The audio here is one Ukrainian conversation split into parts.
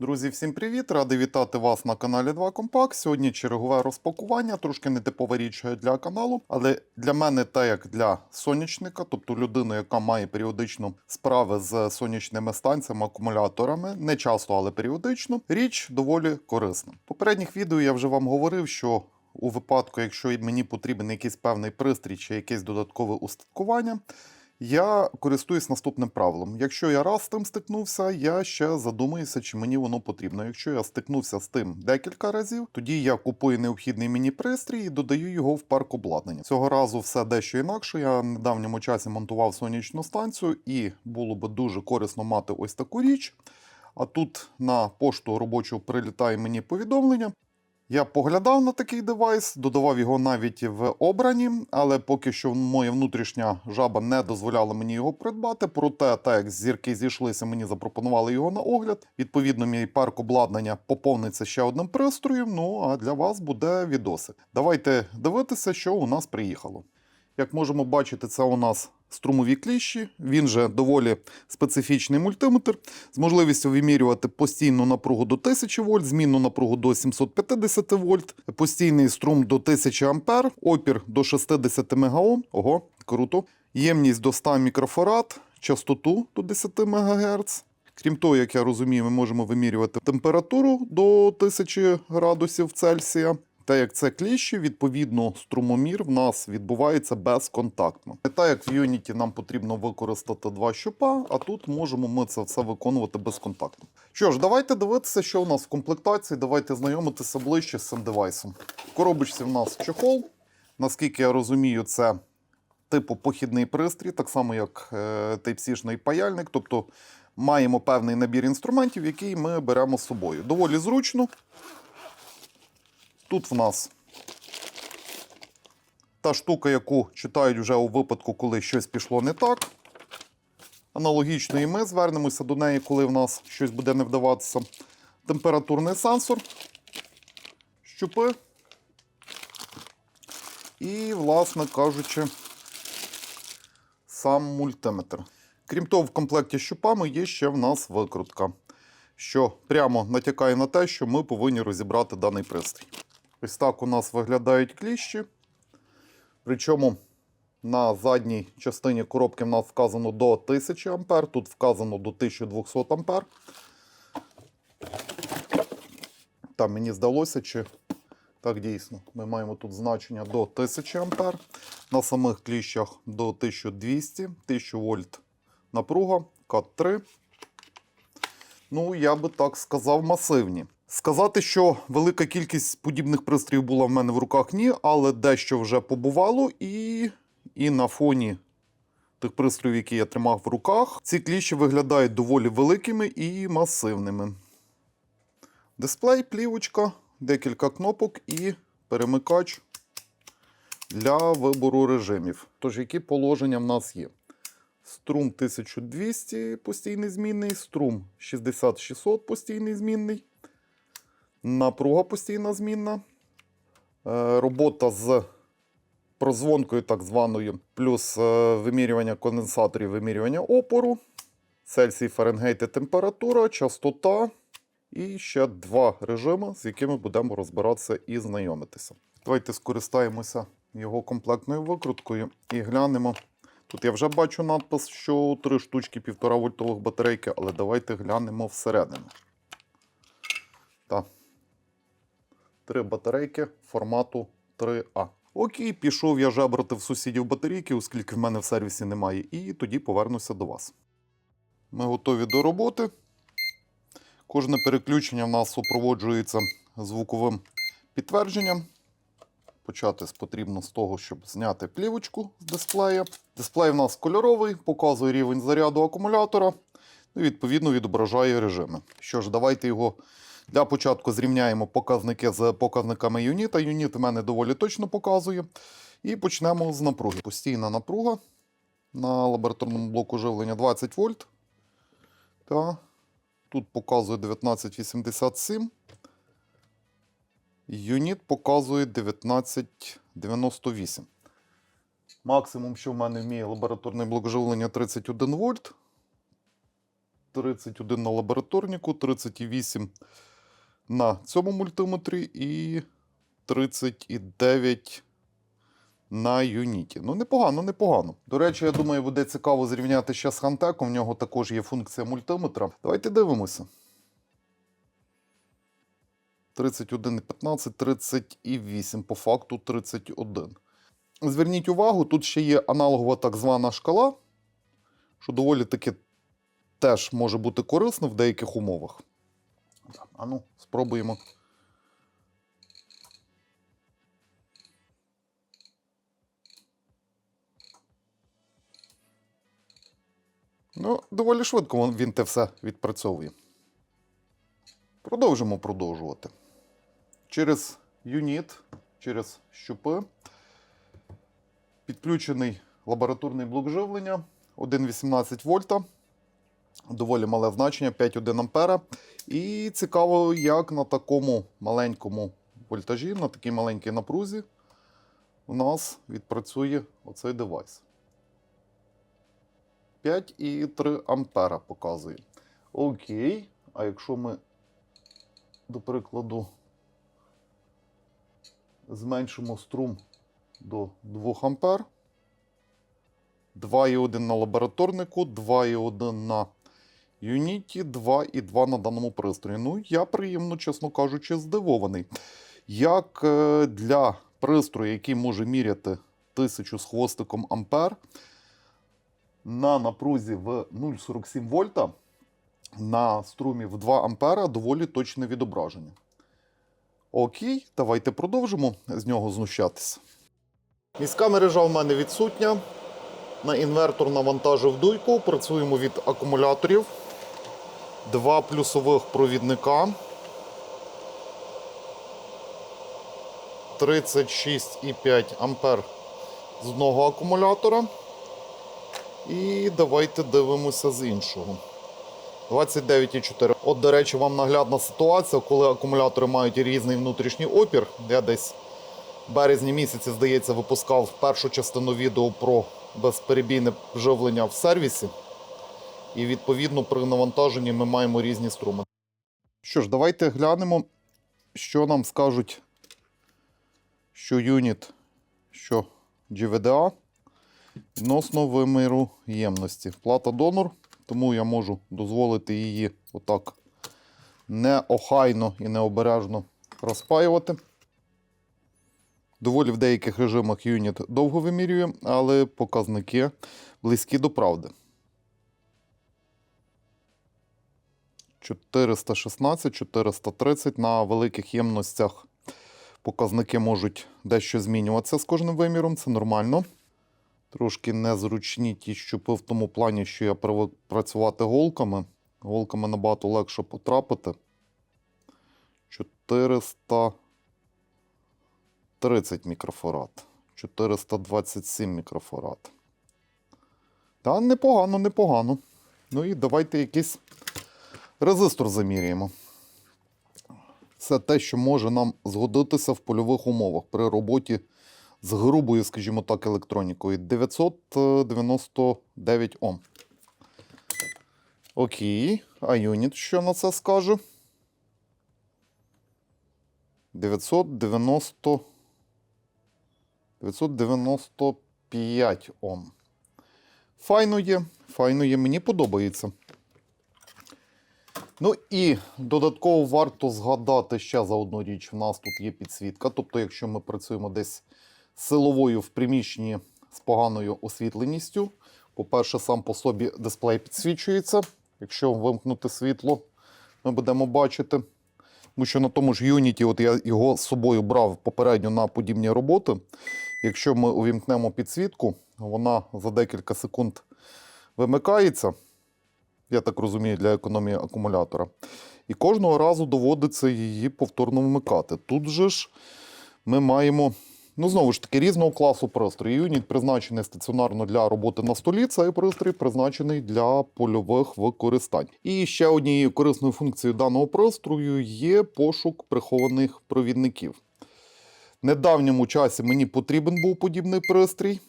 Друзі, всім привіт! Радий вітати вас на каналі 2 Компакт. Сьогодні чергове розпакування, трошки нетипова річ для каналу, але для мене, та як для сонячника, тобто людини, яка має періодично справи з сонячними станціями, акумуляторами, не часто, але періодично, річ доволі корисна. Попередніх відео я вже вам говорив, що у випадку, якщо мені потрібен якийсь певний пристрій чи якесь додаткове устаткування, я користуюсь наступним правилом. Якщо я раз з тим стикнувся, я ще задумаюся, чи мені воно потрібно. Якщо я стикнувся з тим декілька разів, тоді я купую необхідний мені пристрій і додаю його в парк обладнання. Цього разу все дещо інакше. Я в недавньому часі монтував сонячну станцію, і було би дуже корисно мати ось таку річ. А тут на пошту робочу прилітає мені повідомлення. Я поглядав на такий девайс, додавав його навіть в обрані, але поки що моя внутрішня жаба не дозволяла мені його придбати. Проте, так як зірки зійшлися, мені запропонували його на огляд. Відповідно, мій парк обладнання поповниться ще одним пристроєм. Ну а для вас буде відоси. Давайте дивитися, що у нас приїхало. Як можемо бачити, це у нас струмові кліщі. Він же доволі специфічний мультиметр з можливістю вимірювати постійну напругу до 1000 вольт, змінну напругу до 750 вольт, постійний струм до 1000 ампер, опір до 60 МГО. Ого, круто. Ємність до 100 мікрофарад, частоту до 10 МГц. Крім того, як я розумію, ми можемо вимірювати температуру до 1000 градусів Цельсія. Та як це кліщі, відповідно, струмомір в нас відбувається безконтактно. Не так як в Unity нам потрібно використати два щупа, а тут можемо ми це все виконувати безконтактно. Що ж, давайте дивитися, що у нас в комплектації. Давайте знайомитися ближче з цим девайсом. В коробочці в нас чехол. Наскільки я розумію, це типу похідний пристрій, так само як е, Type-C-шний паяльник. Тобто маємо певний набір інструментів, який ми беремо з собою. Доволі зручно. Тут в нас та штука, яку читають вже у випадку, коли щось пішло не так. Аналогічно і ми звернемося до неї, коли в нас щось буде не вдаватися. Температурний сенсор, щупи. І, власне кажучи, сам мультиметр. Крім того, в комплекті з щупами є ще в нас викрутка, що прямо натякає на те, що ми повинні розібрати даний пристрій. Ось так у нас виглядають кліщі. Причому на задній частині коробки в нас вказано до 1000 А, тут вказано до 1200 А. Там мені здалося, чи так дійсно. Ми маємо тут значення до 1000 А. На самих кліщах до 1200, 1000 вольт напруга, КАТ-3. Ну, я би так сказав, масивні. Сказати, що велика кількість подібних пристроїв була в мене в руках, ні, але дещо вже побувало, і, і на фоні тих пристроїв, які я тримав в руках, ці кліщі виглядають доволі великими і масивними. Дисплей, плівочка, декілька кнопок і перемикач для вибору режимів. Тож, які положення в нас є? Струм 1200 постійний змінний, струм 6600 постійний змінний. Напруга постійна змінна. Е, Робота з прозвонкою, так званою, плюс е, вимірювання конденсаторів, вимірювання опору, Цельсій, Фаренгейт і температура, частота. І ще два режими, з якими будемо розбиратися і знайомитися. Давайте скористаємося його комплектною викруткою і глянемо. Тут я вже бачу надпис, що три штучки 1,5 вольтових батарейки, але давайте глянемо всередину. Так. Три батарейки формату 3А. Окей, пішов я жебрати в сусідів батарейки, оскільки в мене в сервісі немає, і тоді повернуся до вас. Ми готові до роботи. Кожне переключення в нас супроводжується звуковим підтвердженням. Почати потрібно з того, щоб зняти плівочку з дисплея. Дисплей в нас кольоровий, показує рівень заряду акумулятора і відповідно відображає режими. Що ж, давайте його для початку зрівняємо показники з показниками юніта. Юніт в мене доволі точно показує. І почнемо з напруги. Постійна напруга на лабораторному блоку живлення 20 вольт. Та тут показує 1987. Юніт показує 1998. Максимум, що в мене вміє лабораторний блок живлення 31 вольт. 31 на лабораторніку, 38 на цьому мультиметрі і 39 на юніті. Ну, непогано, непогано. До речі, я думаю, буде цікаво зрівняти ще з Хантеком. В нього також є функція мультиметра. Давайте дивимося. 31 15, 38, по факту 31. Зверніть увагу, тут ще є аналогова так звана шкала, що доволі таки теж може бути корисно в деяких умовах. Так, А ну, спробуємо. Ну, доволі швидко він те все відпрацьовує. Продовжимо продовжувати. Через юніт, через щупи. Підключений лабораторний блок живлення 1,18 вольта. Доволі мале значення 5,1 ампера. І цікаво, як на такому маленькому вольтажі, на такій маленькій напрузі, у нас відпрацює оцей девайс. 5,3 ампера показує. Окей. А якщо ми, до прикладу, зменшимо струм до 2 ампер, 2,1 на лабораторнику, 2,1 на Юніті, 2,2 на даному пристрої. Ну, я приємно, чесно кажучи, здивований. Як е, для пристрою, який може міряти 1000 з хвостиком ампер, на напрузі в 0,47 вольта на струмі в 2 ампера доволі точне відображення. Окей, давайте продовжимо з нього знущатися. Міська мережа в мене відсутня. На інвертор навантажив дуйку. Працюємо від акумуляторів. Два плюсових провідника. 36,5 ампер з одного акумулятора. І давайте дивимося з іншого. 29,4. От, до речі, вам наглядна ситуація, коли акумулятори мають різний внутрішній опір. Я десь в березні місяці, здається, випускав першу частину відео про безперебійне живлення в сервісі. І відповідно при навантаженні ми маємо різні струми. Що ж, давайте глянемо, що нам скажуть, що юніт, що GVDA відносно виміру ємності. Плата донор, тому я можу дозволити її отак неохайно і необережно розпаювати. Доволі в деяких режимах юніт довго вимірює, але показники близькі до правди. 416, 430 на великих ємностях показники можуть дещо змінюватися з кожним виміром, це нормально. Трошки незручні ті щупи в тому плані, що я привик працювати голками. Голками набагато легше потрапити. 430 мікрофарад. 427 мікрофарад. Та непогано, непогано. Ну і давайте якийсь резистор заміряємо. Це те, що може нам згодитися в польових умовах при роботі з грубою, скажімо так, електронікою. 999 Ом. Окей. А юніт що на це скаже? 990. 995 Ом. Файно є, файно є, мені подобається. Ну і додатково варто згадати ще за одну річ. У нас тут є підсвітка. Тобто, якщо ми працюємо десь силовою в приміщенні з поганою освітленістю, по-перше, сам по собі дисплей підсвічується. Якщо вимкнути світло, ми будемо бачити. Тому що на тому ж Unity, от я його з собою брав попередньо на подібні роботи. Якщо ми увімкнемо підсвітку, вона за декілька секунд вимикається. Я так розумію, для економії акумулятора. І кожного разу доводиться її повторно вмикати. Тут же ж ми маємо, ну знову ж таки, різного класу пристрої. Юніт призначений стаціонарно для роботи на столі. Цей пристрій призначений для польових використань. І ще однією корисною функцією даного пристрою є пошук прихованих провідників. В недавньому часі мені потрібен був подібний пристрій,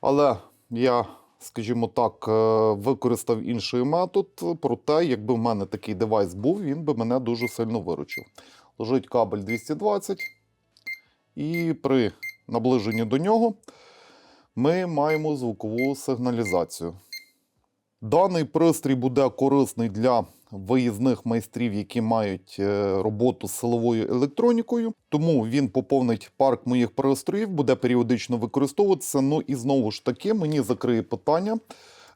але я скажімо так, е, використав інший метод. Проте, якби в мене такий девайс був, він би мене дуже сильно виручив. Лежить кабель 220, і при наближенні до нього ми маємо звукову сигналізацію. Даний пристрій буде корисний для виїзних майстрів, які мають е, роботу з силовою електронікою. Тому він поповнить парк моїх пристроїв, буде періодично використовуватися. Ну і знову ж таки, мені закриє питання.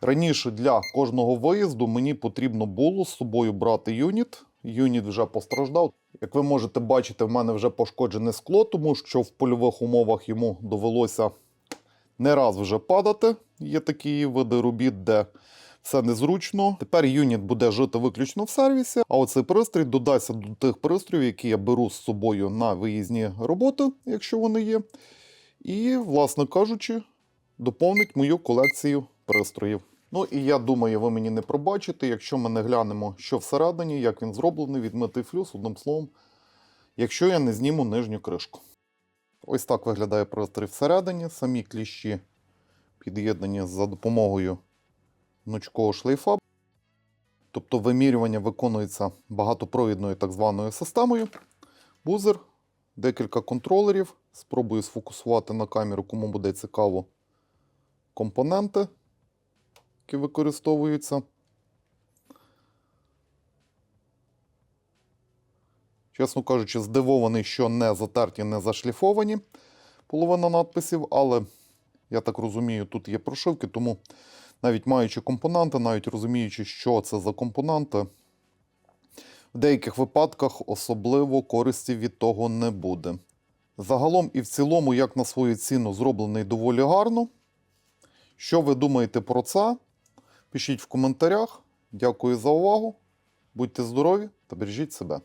Раніше для кожного виїзду мені потрібно було з собою брати юніт. Юніт вже постраждав. Як ви можете бачити, в мене вже пошкоджене скло, тому що в польових умовах йому довелося не раз вже падати. Є такі види робіт, де все незручно. Тепер юніт буде жити виключно в сервісі, а оцей пристрій додасться до тих пристроїв, які я беру з собою на виїзні роботи, якщо вони є. І, власне кажучи, доповнить мою колекцію пристроїв. Ну і я думаю, ви мені не пробачите, якщо ми не глянемо, що всередині, як він зроблений, відмитий флюс, одним словом, якщо я не зніму нижню кришку. Ось так виглядає пристрій всередині. Самі кліщі під'єднані за допомогою гнучкого шлейфа. Тобто вимірювання виконується багатопровідною так званою системою. Бузер, декілька контролерів. Спробую сфокусувати на камеру, кому буде цікаво компоненти, які використовуються. Чесно кажучи, здивований, що не затерті, не зашліфовані половина надписів, але я так розумію, тут є прошивки, тому навіть маючи компоненти, навіть розуміючи, що це за компоненти, в деяких випадках особливо користі від того не буде. Загалом і в цілому, як на свою ціну, зроблений доволі гарно. Що ви думаєте про це? Пишіть в коментарях. Дякую за увагу. Будьте здорові та бережіть себе.